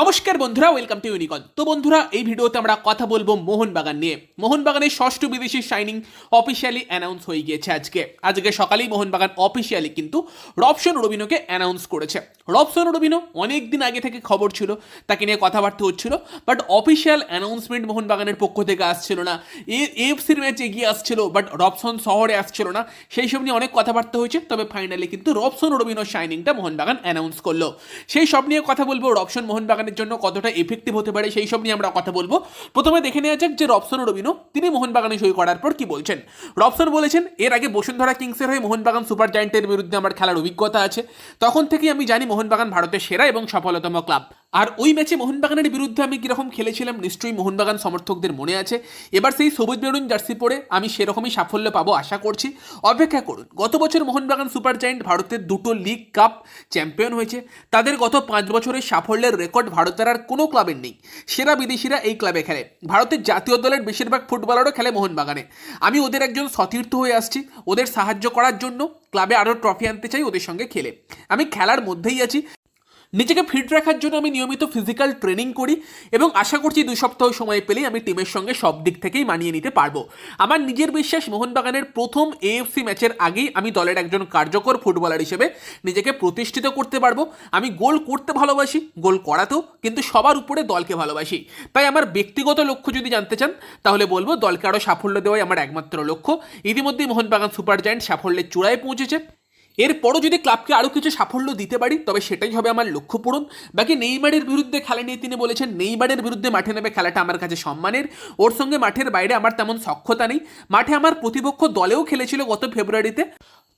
নমস্কার বন্ধুরা welcome to ইউনিকন তো বন্ধুরা, এই ভিডিওতে আমরা কথা বলব মোহনবাগান নিয়ে। মোহনবাগানের ষষ্ঠ বিদেশি শাইনিং অফিসিয়ালি অ্যানাউন্স হয়ে গিয়েছে আজকে। আজকে সকালেই মোহনবাগান অফিসিয়ালি কিন্তু রবসন রবিনোকে অ্যানাউন্স করেছে। রবসন রবিনো অনেক দিন আগে থেকে খবর ছিল, তাকে নিয়ে কথাবার্তা হচ্ছিল বাট অফিসিয়াল অ্যানাউন্সমেন্ট মোহনবাগানের পক্ষ থেকে আসছিল না। এ এফসির ম্যাচ এগিয়ে আসছিল বাট রবসন শহরে আসছিল না। সেই সব নিয়ে অনেক কথাবার্তা হয়েছে, তবে ফাইনালি কিন্তু রবসন রবিনো শাইনিংটা মোহনবাগান অ্যানাউন্স করল। সেই সব নিয়ে কথা বলব রবসন মোহনবাগানের জন্য কতটা এফেক্টিভ হতে পারে সেই সব নিয়ে আমরা কথা বলব। প্রথমে দেখে নেওয়া যাক যে রবসন রবিনো, তিনি মোহনবাগানে সই করার পর কি বলছেন? রবসন বলেছেন, এর আগে বসুন্ধরা কিংসের হয়ে মোহনবাগান সুপার জায়েন্টের বিরুদ্ধে আমার খেলার অভিজ্ঞতা আছে। তখন থেকেই আমি জানি মোহনবাগান ভারতের সেরা এবং সফলতম ক্লাব। আর ওই ম্যাচে মোহনবাগানের বিরুদ্ধে আমি কীরকম খেলেছিলাম, নিশ্চয়ই মোহনবাগান সমর্থকদের মনে আছে। এবার সেই সবুজ বেরুন জার্সি পরে আমি সেরকমই সাফল্য পাবো আশা করছি। অপেক্ষা করুন, গত বছর মোহনবাগান সুপার জায়েন্ট ভারতের দুটো লিগ কাপ চ্যাম্পিয়ন হয়েছে। তাদের গত পাঁচ বছরের সাফল্যের রেকর্ড ভারতের আর কোনো ক্লাবের নেই। সেরা বিদেশিরা এই ক্লাবে খেলে। ভারতের জাতীয় দলের বেশিরভাগ ফুটবলারও খেলে মোহনবাগানে। আমি ওদের একজন সতীর্থ হয়ে আসছি। ওদের সাহায্য করার জন্য ক্লাবে আরও ট্রফি আনতে চাই ওদের সঙ্গে খেলে। আমি খেলার মধ্যেই আছি। নিজেকে ফিট রাখার জন্য আমি নিয়মিত ফিজিক্যাল ট্রেনিং করি এবং আশা করছি দুই সপ্তাহ সময় পেলেই আমি টিমের সঙ্গে সব দিক থেকেই মানিয়ে নিতে পারব। আমার নিজের বিশ্বাস, মোহনবাগানের প্রথম এএফসি ম্যাচের আগেই আমি দলের একজন কার্যকর ফুটবলার হিসেবে নিজেকে প্রতিষ্ঠিত করতে পারব। আমি গোল করতে ভালোবাসি, গোল করাতেও কিন্তু সবার উপরে দলকে ভালোবাসি। তাই আমার ব্যক্তিগত লক্ষ্য যদি জানতে চান, তাহলে বলব দলকে আরও সাফল্য দেওয়াই আমার একমাত্র লক্ষ্য। ইতিমধ্যেই মোহনবাগান সুপার জায়েন্ট সাফল্যের চূড়ায় পৌঁছেছে। এরপরও যদি ক্লাবকে আরও কিছু সাফল্য দিতে পারি, তবে সেটাই হবে আমার লক্ষ্য পূরণ। বাকি নেইমারের বিরুদ্ধে খেলা নিয়ে তিনি বলেছেন, নেইমারের বিরুদ্ধে মাঠে নেবে খেলাটা আমার কাছে সম্মানের। ওর সঙ্গে মাঠের বাইরে আমার তেমন সক্ষতা নেই। মাঠে আমার প্রতিপক্ষ দলেও খেলেছিল গত ফেব্রুয়ারিতে।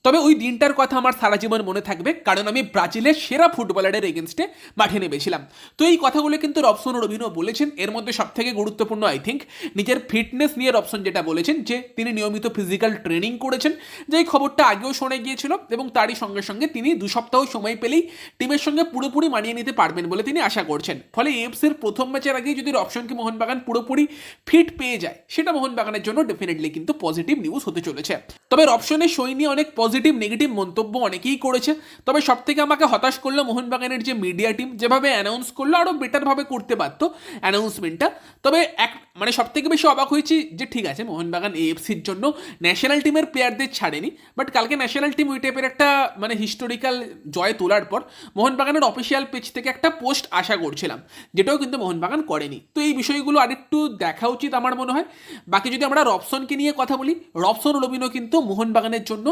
তবে ওই দিনটার কথা আমার সারা জীবন মনে থাকবে, কারণ আমি ব্রাজিলের সেরা ফুটবলারের এগেনস্টে মাঠে নেমেছিলাম। তো এই কথাগুলো কিন্তু রবসন রবিনও বলেছেন। এর মধ্যে সবথেকে গুরুত্বপূর্ণ আই থিঙ্ক নিজের ফিটনেস নিয়ে রবসন যেটা বলেছেন, যে তিনি নিয়মিত ফিজিক্যাল ট্রেনিং করেছেন যে খবরটা আগেও শোনা গিয়েছিল এবং তারই সঙ্গে সঙ্গে তিনি দু সপ্তাহ সময় পেলেই টিমের সঙ্গে পুরোপুরি মানিয়ে নিতে পারবেন বলে তিনি আশা করছেন। ফলে এফসির প্রথম ম্যাচের আগেই যদি রবসনকে মোহনবাগান পুরোপুরি ফিট পেয়ে যায়, সেটা মোহনবাগানের জন্য ডেফিনেটলি কিন্তু পজিটিভ নিউজ হতে চলেছে। তবে রবসনের সই নিয়ে অনেক পজিটিভ, নেগেটিভ মন্তব্য অনেকেই করেছে। তবে সব থেকে আমাকে হতাশ করল মোহনবাগানের যে মিডিয়া টিম, যেভাবে অ্যানাউন্স করল আরও বেটারভাবে করতে পারতো অ্যানাউন্সমেন্টটা তবে এক মানে সব থেকে বেশি অবাক হয়েছি যে ঠিক আছে, মোহনবাগান এএফসির জন্য ন্যাশনাল টিমের প্লেয়ারদের ছাড়েনি বাট কালকে ন্যাশনাল টিম ওই টাইপের একটা মানে হিস্টোরিক্যাল জয় তোলার পর মোহনবাগানের অফিসিয়াল পেজ থেকে একটা পোস্ট আশা করছিলাম, যেটাও কিন্তু মোহনবাগান করেনি। তো এই বিষয়গুলো আরেকটু দেখা উচিত আমার মনে হয়। বাকি যদি আমরা রবসনকে নিয়ে কথা বলি, রবসন, রবিনও কিন্তু মোহনবাগানের জন্য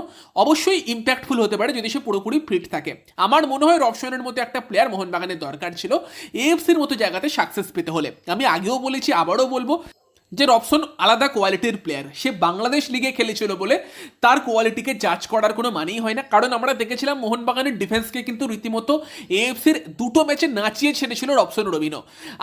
অবশ্যই ইম্প্যাক্টফুল হতে পারে যদি সে পুরোপুরি ফিট থাকে। আমার মনে হয় রবসনের মতো একটা প্লেয়ার মোহনবাগানের দরকার ছিল এএফসির মতো জায়গাতে সাকসেস পেতে হলে। আমি আগেও বলেছি, আবারও বলব যে রবসন আলাদা কোয়ালিটির প্লেয়ার সে বাংলাদেশ লিগে খেলেছিল বলে তার কোয়ালিটিকে জাজ করার কোনো মানেই হয় না। কারণ আমরা দেখেছিলাম মোহনবাগানের ডিফেন্সকে কিন্তু রীতিমতো এএফসির দুটো ম্যাচে নাচিয়ে ছেড়েছিল Robson Robinho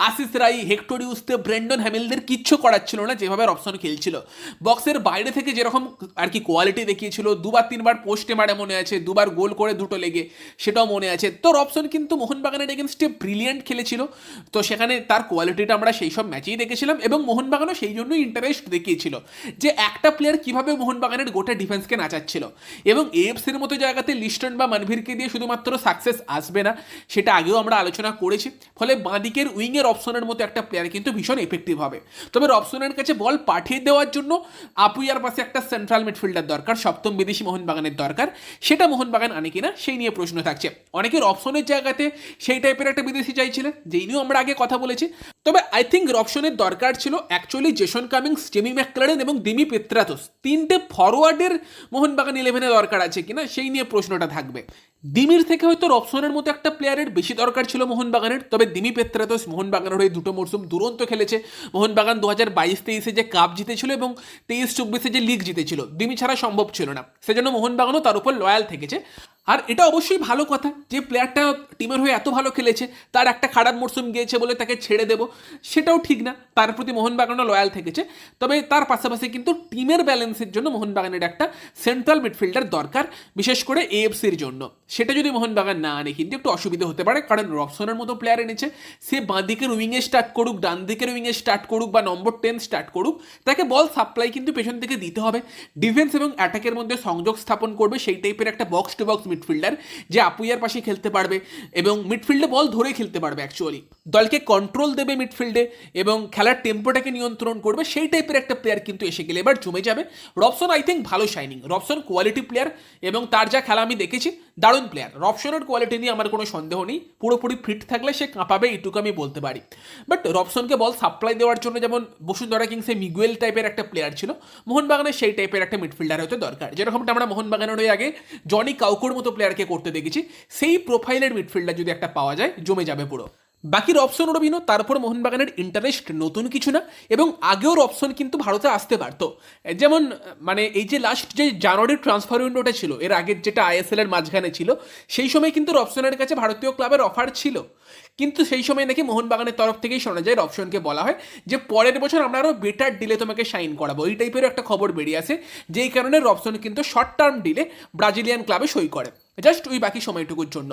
Ashis Rai, Hector Yuste Brendan হ্যামিলদের কিচ্ছু করার ছিল না, যেভাবে রবসন খেলছিল। বক্সের বাইরে থেকে যেরকম আর কি কোয়ালিটি দেখিয়েছিল, দুবার তিনবার পোস্টে মারে মনে আছে, দুবার গোল করে দুটো লেগে, সেটাও মনে আছে। তো রবসন কিন্তু মোহনবাগানের এগেনস্টে ব্রিলিয়েন্ট খেলেছিল। তো সেখানে তার কোয়ালিটিটা আমরা সেই সব ম্যাচেই দেখেছিলাম এবং মোহনবাগানও সেই জন্যই ইন্টারেস্ট দেখিয়েছিল যে একটা প্লেয়ার কীভাবে মোহনবাগানের গোটা ডিফেন্সকে নাচাচ্ছিল। এবং এফসির মতো জায়গাতে লিস্টন বা মানভীরকে দিয়ে শুধুমাত্র সাকসেস আসবে না, সেটা আগেও আমরা আলোচনা করেছি। ফলে বাঁদিকের উইংয়ের অপশনের মতো একটা প্লেয়ার কিন্তু ভীষণ এফেক্টিভ হবে। তবে অপশনের কাছে বল পাঠিয়ে দেওয়ার জন্য আপুইয়ার পাশে একটা সেন্ট্রাল মিডফিল্ডার দরকার, সপ্তম বিদেশি মোহনবাগানের দরকার। সেটা মোহনবাগান আনে কিনা, সেই নিয়ে প্রশ্ন থাকছে। অনেকের অপশনের জায়গাতে সেই টাইপের একটা বিদেশি চাইছিলেন যেই নিয়েও আমরা আগে কথা বলেছি। তবে আই থিঙ্ক রপশনের দরকার ছিল actually Jason Cummings Jamie Maclaren এবং দিমি পেত্রাতোস তিনটে ফরওয়ার্ডের মোহনবাগান ইলেভেনে দরকার আছে কিনা সেই নিয়ে প্রশ্নটা থাকবে। দিমির থেকে হয়তো রপসনের মতো একটা প্লেয়ারের বেশি দরকার ছিল মোহনবাগানের, তবে দিমি পেত্রাতোস মোহনবাগানের হয়ে দুটো মরশুম দুরন্ত খেলেছে। মোহনবাগান দু হাজার বাইশ তেইশে যে কাপ জিতেছিল এবং তেইশ চব্বিশে যে লিগ জিতেছিল দিমি ছাড়া সম্ভব ছিল না। সেজন্য মোহনবাগানও তার উপর লয়াল থেকেছে। আর এটা অবশ্যই ভালো কথা যে প্লেয়ারটা টিমের হয়ে এত ভালো খেলেছে, তার একটা খারাপ মরশুম গিয়েছে বলে তাকে ছেড়ে দেবো, সেটাও ঠিক না। তার প্রতি মোহনবাগানও লয়াল থেকেছে। তবে তার পাশাপাশি কিন্তু টিমের ব্যালেন্সের জন্য মোহনবাগানের একটা সেন্ট্রাল মিডফিল্ডার দরকার, বিশেষ করে এএফসির জন্য। সেটা যদি মোহনবাগান না আনে কিন্তু একটু অসুবিধা হতে পারে, কারণ রবসনের মতো প্লেয়ার এনেছে। সে বাঁ দিকের উইংয়ে স্টার্ট করুক ডান দিকের উইংয়ে স্টার্ট করুক বা নম্বর টেন স্টার্ট করুক, তাকে বল সাপ্লাই কিন্তু পেছন থেকে দিতে হবে। ডিফেন্স এবং অ্যাটাকের মধ্যে সংযোগ স্থাপন করবে, সেই টাইপের একটা বক্স টু বক্স মিডফিল্ডার যে আপুইয়ার পাশে খেলতে পারবে এবং মিডফিল্ডে বল ধরে খেলতে পারবে অ্যাকচুয়ালি দলকে কন্ট্রোল দেবে মিডফিল্ডে এবং খেলার টেম্পোটাকে নিয়ন্ত্রণ করবে, সেই টাইপের একটা প্লেয়ার কিন্তু এসে গেলে এবার জমে যাবে। রবসন আই থিঙ্ক ভালো শাইনিং রবসন কোয়ালিটি প্লেয়ার এবং তার যা খেলা আমি দেখেছি দারুণ প্লেয়ার রবসনের কোয়ালিটি নিয়ে আমার কোনো সন্দেহ নেই। পুরোপুরি ফিট থাকলে সে কাঁপাবে, এটুকু আমি বলতে পারি। বাট রবসনকে বল সাপ্লাই দেওয়ার জন্য যেমন বসুন্ধরা কিংসে মিগুয়েল টাইপের একটা প্লেয়ার ছিল মোহনবাগানের সেই টাইপের একটা মিডফিল্ডার হতে দরকার। যেরকমটা আমরা মোহনবাগানের ওই আগে জনি কাউকুর মতো প্লেয়ারকে করতে দেখেছি, সেই প্রোফাইলের মিডফিল্ডার যদি একটা পাওয়া যায়, জমে যাবে পুরো। বাকি রপসন রবিনো তারপর মোহনবাগানের ইন্টারেস্ট নতুন কিছু না, এবং আগেও রপসন কিন্তু ভারতে আসতে পারতো। যেমন মানে এই যে লাস্ট যে জানুয়ারির ট্রান্সফার উইন্ডোটা ছিল, এর আগের যেটা আইএসএল এর মাঝখানে ছিল, সেই সময় কিন্তু রপসনের কাছে ভারতীয় ক্লাবের অফার ছিল। কিন্তু সেই সময় নাকি মোহনবাগানের তরফ থেকেই শোনা যায় রপসনকে বলা হয়, যে পরের বছর আমরা আরও বেটার ডিলে তোমাকে সাইন করাবো। এই টাইপেরও একটা খবর বেরিয়ে আসে, যেই কারণে রপসন কিন্তু শর্ট টার্ম ডিলে ব্রাজিলিয়ান ক্লাবে সই করে। জাস্ট ওই বাকি সময়টুকুর জন্য।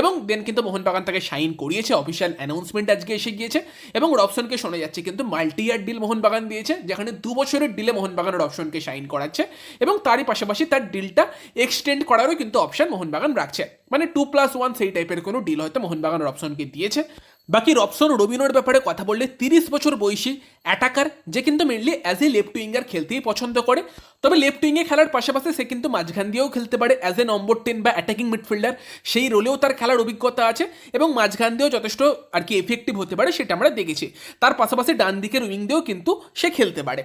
এবং দেন কিন্তু মোহনবাগান তাকে সাইন করিয়েছে অফিসিয়াল অ্যানাউন্সমেন্ট আজকে এসে গিয়েছে, এবং রপশনকে শোনা যাচ্ছে কিন্তু মাল্টি ইয়ার ডিল মোহনবাগান দিয়েছে, যেখানে দু বছরের ডিলে মোহনবাগান রপশনকে সাইন করাচ্ছে, এবং তারই পাশাপাশি তার ডিলটা এক্সটেন্ড করারও কিন্তু অপশন মোহনবাগান রাখছে। মানে টু প্লাস ওয়ান সেই টাইপের কোনো ডিল হয়তো মোহনবাগান রপশনকে দিয়েছে। বাকি রবসন রবিনোর ব্যাপারে কথা বললে তিরিশ বছর বয়সী অ্যাটাকার, যে কিন্তু mainly as a left winger খেলতেই পছন্দ করে। তবে লেফট উইংয়ে খেলার পাশাপাশি সে কিন্তু মাঝখান দিয়েও খেলতে পারে অ্যাজ এ নম্বর টেন বা অ্যাটাকিং মিডফিল্ডার সেই রোলেও তার খেলার অভিজ্ঞতা আছে এবং মাঝখান দিয়েও যথেষ্ট আর কি এফেক্টিভ হতে পারে সেটা আমরা দেখেছি। তার পাশাপাশি ডান দিকের উইং দিয়েও কিন্তু সে খেলতে পারে।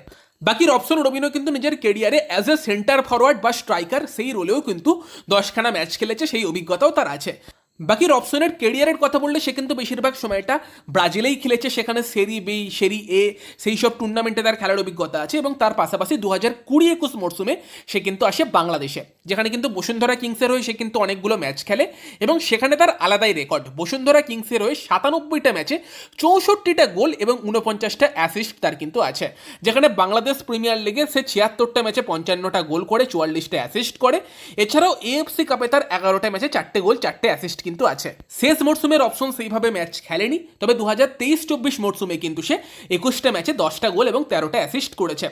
বাকি রবসন রবিনো কিন্তু নিজের কেরিয়ারে অ্যাজ এ সেন্টার ফরওয়ার্ড বা স্ট্রাইকার সেই রোলেও কিন্তু দশখানা ম্যাচ খেলেছে, সেই অভিজ্ঞতাও তার আছে। বাকি রবসনের কেরিয়ারের কথা বললে সে কিন্তু বেশিরভাগ সময়টা ব্রাজিলেই খেলেছে। সেখানে সেরি বি সেরি এ সেই সব টুর্নামেন্টে তার খেলার অভিজ্ঞতা আছে এবং তার পাশাপাশি দু হাজার কুড়ি একুশ মরশুমে সে কিন্তু আসে বাংলাদেশে, যেখানে কিন্তু বসুন্ধরা কিংসের হয়ে সে কিন্তু অনেকগুলো ম্যাচ খেলে এবং সেখানে তার আলাদাই রেকর্ড বসুন্ধরা কিংসের হয়ে সাতানব্বইটা ম্যাচে চৌষট্টিটা গোল এবং উনপঞ্চাশটা অ্যাসিস্ট তার কিন্তু আছে। যেখানে বাংলাদেশ প্রিমিয়ার লিগে সে ছিয়াত্তরটা ম্যাচে পঞ্চান্নটা গোল করে, চুয়াল্লিশটা অ্যাসিস্ট করে। এছাড়াও এএফসি কাপে তার এগারোটা ম্যাচে চারটে গোল, চারটে অ্যাসিস্ট কিন্তু আছে। শেষ মরশুমের অপশন সেইভাবে ম্যাচ খেলেনি, তবে দু হাজার তেইশ চব্বিশ মরশুমে কিন্তু সে একুশটা ম্যাচে দশটা গোল এবং তেরোটা অ্যাসিস্ট করেছে।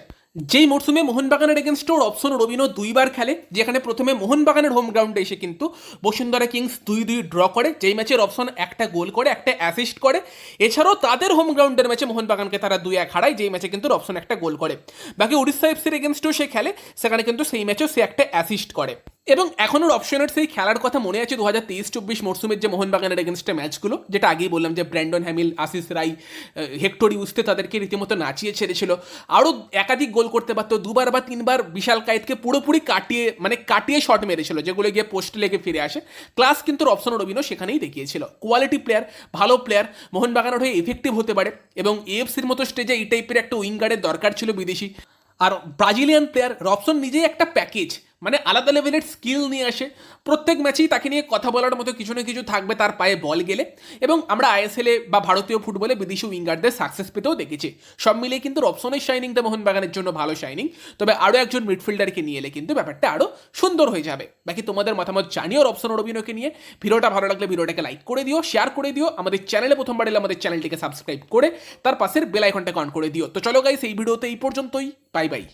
যেই মরশুমে মোহনবাগানের এগেনস্টও রবসন রবিনো দুইবার খেলে, যেখানে প্রথমে মোহনবাগানের হোম গ্রাউন্ডে এসে কিন্তু বসুন্ধরা কিংস দুই দুই ড্র করে, যেই ম্যাচে রবসন একটা গোল করে, একটা অ্যাসিস্ট করে। এছাড়াও তাদের হোম গ্রাউন্ডের ম্যাচে মোহনবাগানকে তারা দুই এক হারায়, যেই ম্যাচে কিন্তু রবসন একটা গোল করে। বাকি উড়িষ্যা এফসির এগেনস্টও সে খেলে, সেখানে কিন্তু সেই ম্যাচেও সে একটা অ্যাসিস্ট করে। এবং এখনও অপশনের সেই খেলার কথা মনে আছে দু হাজার তেইশ চব্বিশ মরশুমের যে মোহনবাগানের এগেনস্টে ম্যাচগুলো যেটা আগেই বললাম যে Brandon Hamill, Ashis Rai Hector Yuste তাদেরকে রীতিমতো নাচিয়ে ছেড়েছিল আরও একাধিক গোল করতে পারতো, দুবার বা তিনবার বিশাল কায়েতকে পুরোপুরি কাটিয়ে মানে কাটিয়ে শট মেরেছিল যেগুলো গিয়ে পোস্ট লেগে ফিরে আসে। ক্লাস কিন্তু রবসন রবিনো সেখানেই দেখিয়েছিল। কোয়ালিটি প্লেয়ার ভালো প্লেয়ার মোহনবাগানের হয়ে এফেক্টিভ হতে পারে এবং এএফসির মতো স্টেজে এই টাইপের একটা উইঙ্গারের দরকার ছিল বিদেশি। আর ব্রাজিলিয়ান প্লেয়ার রবসন নিজেই একটা প্যাকেজ মানে আলাদা লেভেলের স্কিল নিয়ে আসে। প্রত্যেক ম্যাচেই তাকে নিয়ে কথা বলার মতো কিছু না কিছু থাকবে তার পায়ে বল গেলে। এবং আমরা আইএসএলে বা ভারতীয় ফুটবলে বিদেশি উইঙ্গারদের সাকসেস পেতেও দেখেছি। সব মিলিয়ে কিন্তু রবসনের শাইনিংটা মোহনবাগানের জন্য ভালো শাইনিং তবে আরও একজন মিডফিল্ডারকে নিয়ে এলে কিন্তু ব্যাপারটা আরও সুন্দর হয়ে যাবে। বাকি তোমাদের মতামত জানিও রবসন রবিনোকে নিয়ে। ভিডিওটা ভালো লাগলে ভিডিওটাকে লাইক করে দিও শেয়ার করে দিও। আমাদের চ্যানেলে প্রথমবার এলে আমাদের চ্যানেলটিকে সাবস্ক্রাইব করে, তার পাশের বেল আইকনটাকে অন করে দিও। তো চলো গাইস এই ভিডিওতে এই পর্যন্তই। Bye bye